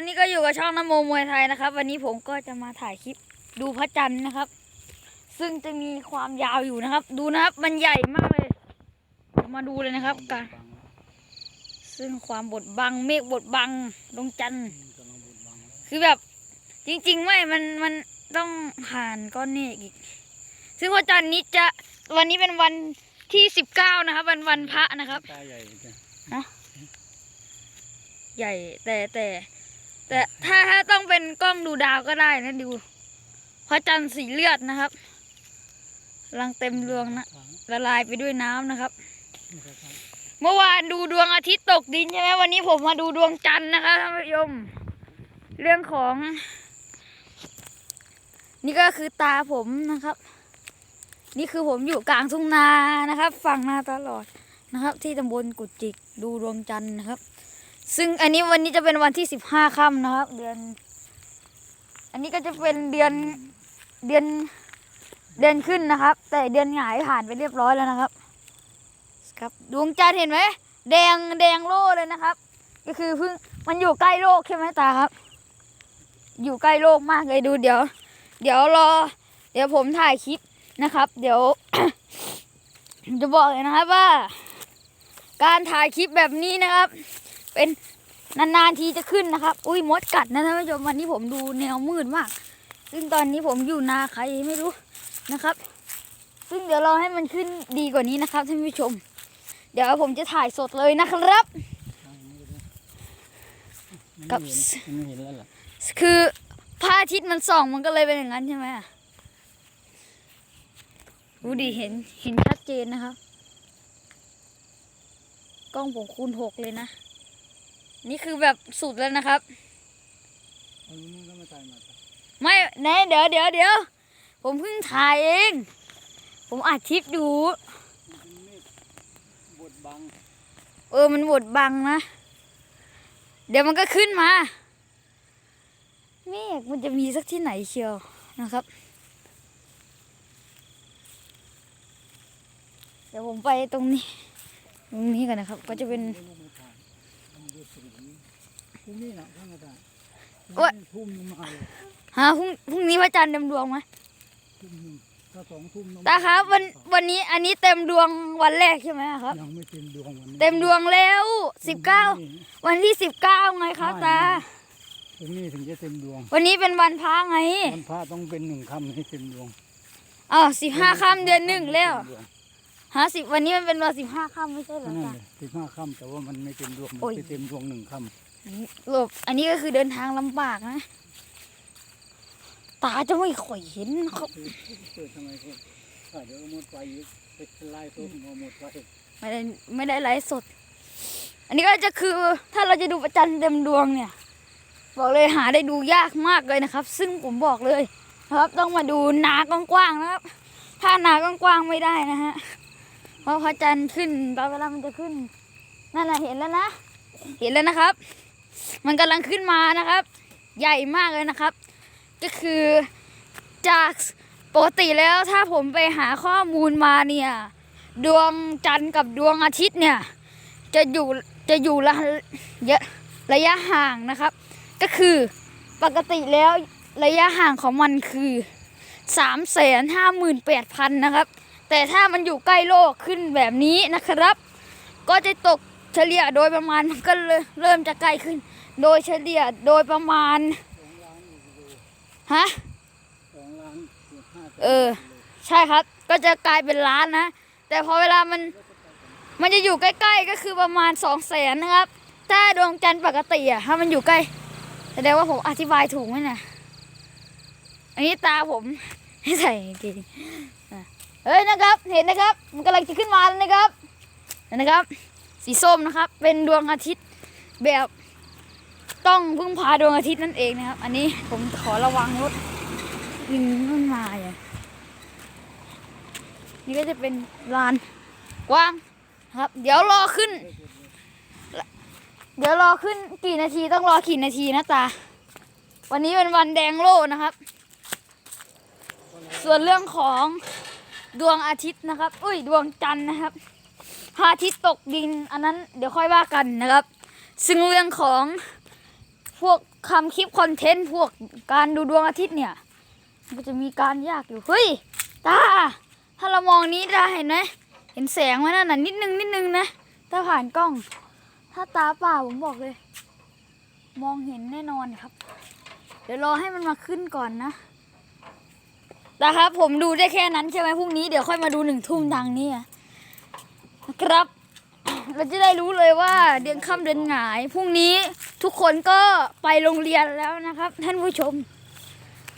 วันนี้ก็อยู่กับช่องน้ำโมมวยไทยนะครับ วันนี้ผมก็จะมาถ่ายคลิปดูพระจันทร์นะครับ ซึ่งจะมีความยาวอยู่นะครับ ดูนะครับมันใหญ่มากเลยมาดูเลยนะครับการซึ่งความบดบังเมฆบดบังดวงจันทร์คือแบบจริงๆไม่มันมันต้องผ่านก้อนเมฆอีก ซึ่งพระจันทร์นี้จะวันนี้เป็นวันที่สิบเก้านะครับ วันวันพระนะครับตาใหญ่จ้ะใหญ่แต่แต่ แต่ถ้าถ้าต้องเป็นกล้องดูดาวก็ได้นะดูพระจันทร์สีเลือดนะครับลังเต็มดวงนะละลายไปด้วยน้ำนะครับ เมื่อวานดูดวงอาทิตย์ตกดินใช่ไหมวันนี้ผมมาดูดวงจันทร์นะคะท่านผู้ชมเรื่องของ นี่ก็คือตาผมนะครับ นี่คือผมอยู่กลางทุ่งนานะครับ ฝั่งนาตลอดนะครับ ที่ตำบลกุจิกดูดวงจันทร์นะครับ ซึ่งอันนี้วันนี้จะเป็นวันที่สิบห้าค่ำนะครับ เดือน อันนี้ก็จะเป็นเดือนเดือนเดือนขึ้นนะครับ แต่เดือนหงายผ่านไปเรียบร้อยแล้วนะครับ ครับดวงจันทร์เห็นไหมแดงแดงโล่เลยนะครับ ก็คือเพิ่งมันอยู่ใกล้โลกใช่ไหมตาครับ อยู่ใกล้โลกมากเลยดูเดี๋ยว เดี๋ยวรอ เดี๋ยวผมถ่ายคลิปนะครับ เดี๋ยวจะบอกเลยนะครับว่า การถ่ายคลิปแบบนี้นะครับ เป็นนานๆทีจะขึ้นนะครับ อุ้ยมดกัดนะท่านผู้ชมวันนี้ผมดูแนวมืดมาก ซึ่งตอนนี้ผมอยู่นาใครไม่รู้นะครับ ซึ่งเดี๋ยวเราให้มันขึ้นดีกว่านี้นะครับท่านผู้ชม เดี๋ยวผมจะถ่ายสดเลยนะครับกับไม่เห็นแล้วล่ะคือพระอาทิตย์มันส่องมันก็เลยเป็นอย่างนั้นใช่ไหมดูดิเห็นเห็นชัดเจนนะครับ กล้องผมคูณหกเลยนะ นี่คือแบบสุดแล้วนะครับเอาลูกนี่ก็มาถ่ายมาจ้ะไม่ไหนเดี๋ยวเดี๋ยวเดี๋ยวผมเพิ่งถ่ายเอง ผมอัดคลิปอยู่มันเป็นเมฆบดบังเออมันบดบังนะ เดี๋ยวมันก็ขึ้นมาเมฆมันจะมีสักที่ไหนเชียวนะครับ เดี๋ยวผมไปตรงนี้ ตรงนี้กันนะครับ ก็จะเป็น รุ่งนี้นะท่านอาจารย์โอ๊ย ทุ่มนึงมาเลยฮะพรุ่งพรุ่งนี้พระจันทร์เต็มดวงไหมทุ่มหนึงถ้าสองทุ่มน้ำตาครับวันวันนี้อันนี้เต็มดวงวันแรกใช่ไหมครับ ยังไม่เต็มดวงวันนี้เต็มดวงแล้วสิบเก้าวันที่สิบเก้าไงครับตา พรุ่งนี้ถึงจะเต็มดวงวันนี้เป็นวันพระไงวันพระต้องเป็นหนึ่งคำให้เต็มดวงอ๋อสิบห้าค่ำเดือนหนึ่งแล้วเต็มดงฮะสิบวันนี้มันเป็นวันสิบห้าค่ำไม่ใช่เหรอนั่นจ๊ะเลยสิบห้าค่ำแต่ว่ามันไม่เต็มดวงมันโอ้ย จะเต็มดวงหนึ่งค่ หลบ อันนี้ก็คือเดินทางลำบากนะ ตาจะไม่ค่อยเห็นนะครับำเปิดทำไมคนอะเดี๋ยวเอาหมดไฟอีกไปไล่ตัวเอาหมดไฟไม่ได้ไม่ได้ไลฟ์สด อันนี้ก็จะคือถ้าเราจะดูประจันทร์เต็มดวงเนี่ย บอกเลยหาได้ดูยากมากเลยนะครับ ซึ่งผมบอกเลยนะครับต้องมาดูนากว้างๆนะครับ ถ้านากว้างๆไม่ได้นะฮะเพราะพระจันทร์ขึ้นตอนเวลามันจะขึ้น นั่นแหละเห็นแล้วนะ เห็นแล้วนะครับ มันกำลังขึ้นมานะครับ ใหญ่มากเลยนะครับ ก็คือจากปกติแล้วถ้าผมไปหาข้อมูลมาเนี่ย ดวงจันทร์กับดวงอาทิตย์เนี่ย จะอยู่จะอยู่ระยะระยะห่างนะครับ ก็คือปกติแล้วระยะห่างของมันคือสามแสนห้าหมื่นแปดพันนะครับ แต่ถ้ามันอยู่ใกล้โลกขึ้นแบบนี้นะครับ ก็จะตก เฉลี่ยโดยประมาณมันก็เลยเริ่มจะใกล้ขึ้น โดยเฉลี่ยโดยประมาณฮะสองล้านเกือบห้าแสนเออ ใช่ครับ ก็จะกลายเป็นล้านนะ แต่พอเวลามันมันจะอยู่ใกล้ ๆ ก็คือประมาณสองแสนนะครับ ถ้าดวงจันทร์ปกติอะถ้ามันอยู่ใกล้แสดงว่าผมอธิบายถูกไหมเนี่ยอันนี้ตาผมให้ใส่กางเกงอะเฮ้ยนะครับ เห็นนะครับ มันกำลังจะขึ้นมาแล้วนะครับเห็นนะครับ สีส้มนะครับ เป็นดวงอาทิตย์แบบต้องพึ่งพาดวงอาทิตย์นั่นเองนะครับ อันนี้ผมขอระวังรถยิงมันมาอย่างนี่ก็จะเป็นลานกว้างครับ เดี๋ยวรอขึ้น เดี๋ยวรอขึ้นกี่นาทีต้องรอกี่นาทีนะตา วันนี้เป็นวันแดงโล่นะครับ ส่วนเรื่องของดวงอาทิตย์นะครับ อุ้ยดวงจันทร์นะครับ ระอาทิตย์ตกดิน อันนั้นเดี๋ยวค่อยว่ากันนะครับ ซึ่งเรื่องของพวกทำคลิปคอนเทนต์พวกการดูดวงอาทิตย์เนี่ยมันจะมีการยากอยู่เฮ้ยตาถ้าเรามองนี้ตาเห็นไหมเห็นแสงไหมนั่นน่ะนิดนึงนิดนึงนะถ้าผ่านกล้อง ถ้าตาเปล่าผมบอกเลย มองเห็นแน่นอนครับ เดี๋ยวรอให้มันมาขึ้นก่อนนะนะครับผมดูได้แค่นั้นใช่ไหมพรุ่งนี้เดี๋ยวค่อยมาดูหนึ่งทุ่มทางนี้อะนะ ครับ เราจะได้รู้เลยว่าเดือนค่ำเดือนหงายพรุ่งนี้ทุกคนก็ไปโรงเรียนแล้วนะครับ ท่านผู้ชม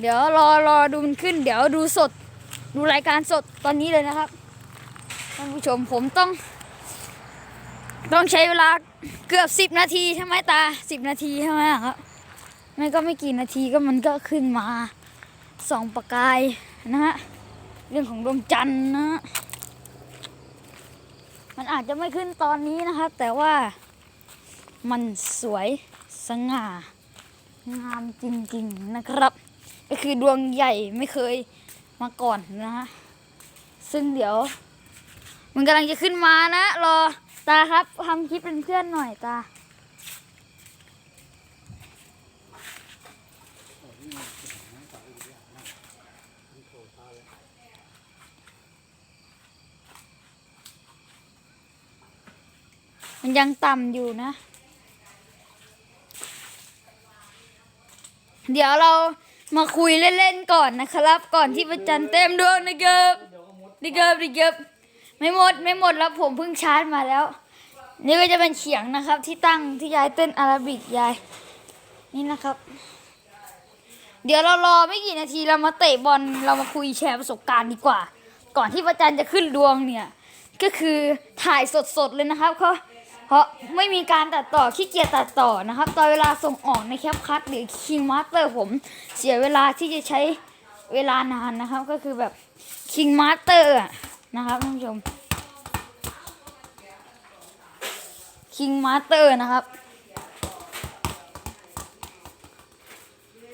เดี๋ยวรอรอดูมันขึ้น เดี๋ยวดูสด ดูรายการสดตอนนี้เลยนะครับ ท่านผู้ชมผมต้อง ต้องใช้เวลาเกือบสิบนาทีใช่ไหมตาสิบนาทีใช่ไหมครับไม่ก็ไม่กี่นาทีก็มันก็ขึ้นมาสองประกายนะฮะเรื่องของดวงจันทร์นะ มันอาจจะไม่ขึ้นตอนนี้นะครับ แต่ว่ามันสวยสง่างามจริงๆนะครับ ก็คือดวงใหญ่ไม่เคยมาก่อนนะฮะซึ่งเดี๋ยว มันกำลังจะขึ้นมานะ รอตาครับทำคลิปเป็นเพื่อนหน่อยตา มันยังต่ำอยู่นะ เดี๋ยวเรามาคุยเล่นๆก่อนนะครับ ก่อนที่พระจันเต็มดวงนะครับดีเกิบดีเกิบไม่หมดไม่หมดแล้วผมเพิ่งชาร์จมาแล้ว นี่ก็จะเป็นเขียงนะครับ ที่ตั้งที่ยายเต้นอาราบิกยาย นี่นะครับ เดี๋ยวเรารอไม่กี่นาทีเรามาเตะบอลเรามาคุยแชร์ประสบการณ์ดีกว่า ก่อนที่พระจันจะขึ้นดวงเนี่ย ก็คือถ่ายสดๆเลยนะครับเขา เพราะไม่มีการตัดต่อขี้เกียจตัดต่อนะครับ ตอนเวลาส่งออกในแคปคัทหรือคิงมาสเตอร์ผมเสียเวลาที่จะใช้เวลานานนะครับ ก็คือแบบคิงมาสเตอร์นะครับท่านผู้ชมคิงมาสเตอร์นะครับ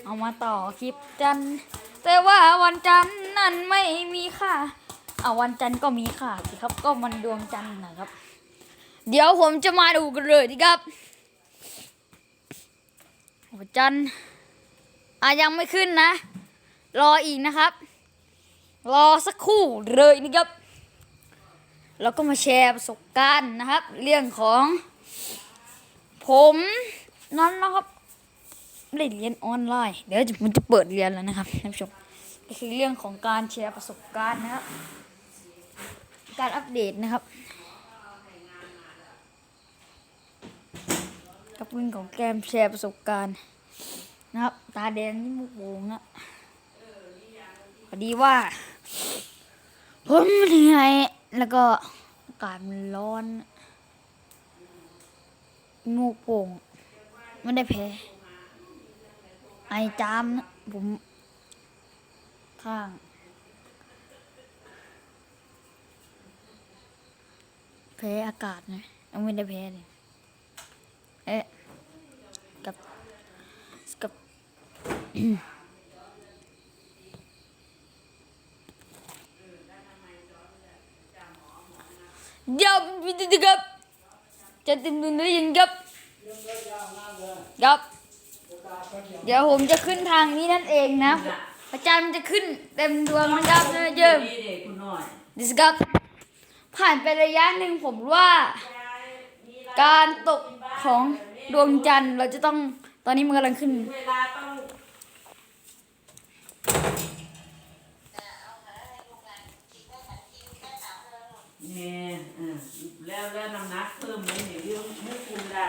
เอามาต่อคลิปจันแต่ว่าวันจันนั้นไม่มีค่าเอาวันจันก็มีค่ะสิครับก็มันดวงจันนะครับ เดี๋ยวผมจะมาดูกันเลยดีครับวันจันอะยังไม่ขึ้นนะ รออีกนะครับ รอสักครู่เลยนะครับแล้วก็มาแชร์ประสบการณ์นะครับ เรื่องของ ผมนั้นนะครับได้เรียนออนไลน์ เดี๋ยวมันจะเปิดเรียนแล้วนะครับท่านผู้ชมก็คือเรื่องของการแชร์ประสบการณ์นะครับ การอัปเดตนะครับ กับเรื่องของแกมแชร์ประสบการณ์ นะครับ ตาแดงนี่มุกโวงอะพอดีว่า ผมเหนื่อยแล้วก็อากาศมันร้อนงูกโป่งไม่ได้แพ้ไอจามนะผมข้าง แพ้อากาศนะยังไม่ได้แพ้เลย เอ๊ะกับกับยำวิธีกับจะติมดุนได้ยินกับกับเดี๋ยวผมจะขึ้นทางนี้นั่นเองนะพระจันทร์มันจะขึ้นเต็มดวงนะครับนะเยิมนี่เด็กคุณหน่อยดิสกับผ่านไประยะหนึ่งผมว่า การตกของดวงจันทร์เราจะต้องตอนนี้มันกำลังขึ้น เวลาต้องเนี่ยอ่าแล้วแล้วน้ำหนักเพิ่มไหมเนี่ยเรื่องให้คุมได้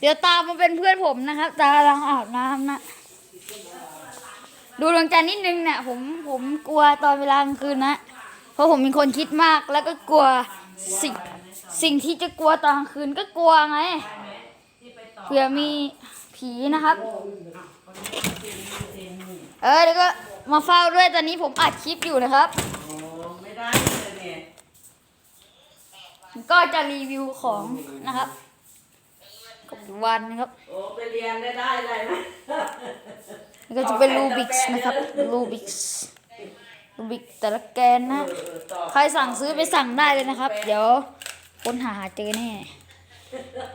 เดี๋ยวตามมาเป็นเพื่อนผมนะครับ ตากำลังอาบน้ำนะ ดูดวงจันทร์นิดนึงเนี่ยผมผมกลัวตอนเวลากลางคืนนะ ราะผมเป็นคนคิดมากแล้วก็กลัวสิ่งสิ่งที่จะกลัวตอนกลางคืนก็กลัวไงเผื่อมีผีนะครับ เออเดี๋ยวก็มาเฝ้าด้วยตอนนี้ผมอัดคลิปอยู่นะครับโอ้ไม่ได้เลยเนี่ยก็จะรีวิวของนะครับกับวันนะครับโอ้ไปเรียนได้ได้อะไรไหมนี่ก็จะเป็นรูบิกส์นะครับรูบิกส์ รูบิกแต่ละแกนนะเออต่อใครสั่งซื้อไปสั่งได้เลยนะครับ เดี๋ยวค้นหาหาเจอแน่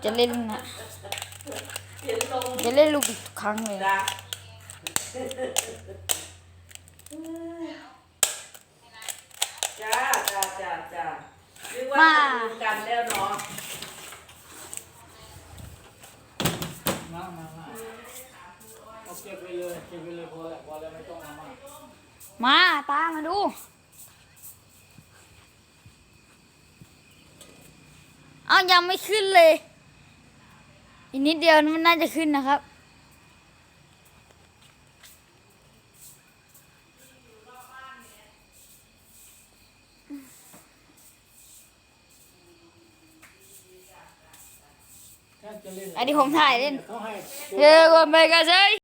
จะเล่นนะเห็นลงจะเล่นลูกบิกทุกครั้งเลยจ้าจ้าจ้าจ้าจ้าเรียกว่าจะดูกันแล้วเนาะมามามาเอาเก็บไปเลยเก็บไปเลยพอแล้วพอแล้วไม่ต้องเอามา มาตามมาดู เอายังไม่ขึ้นเลย อีกนิดเดียวมันน่าจะขึ้นนะครับถ้าจะเล่นอันนี้ผมถ่ายเล่นเขาให้เดี๋ยวก่อนไปกันเลย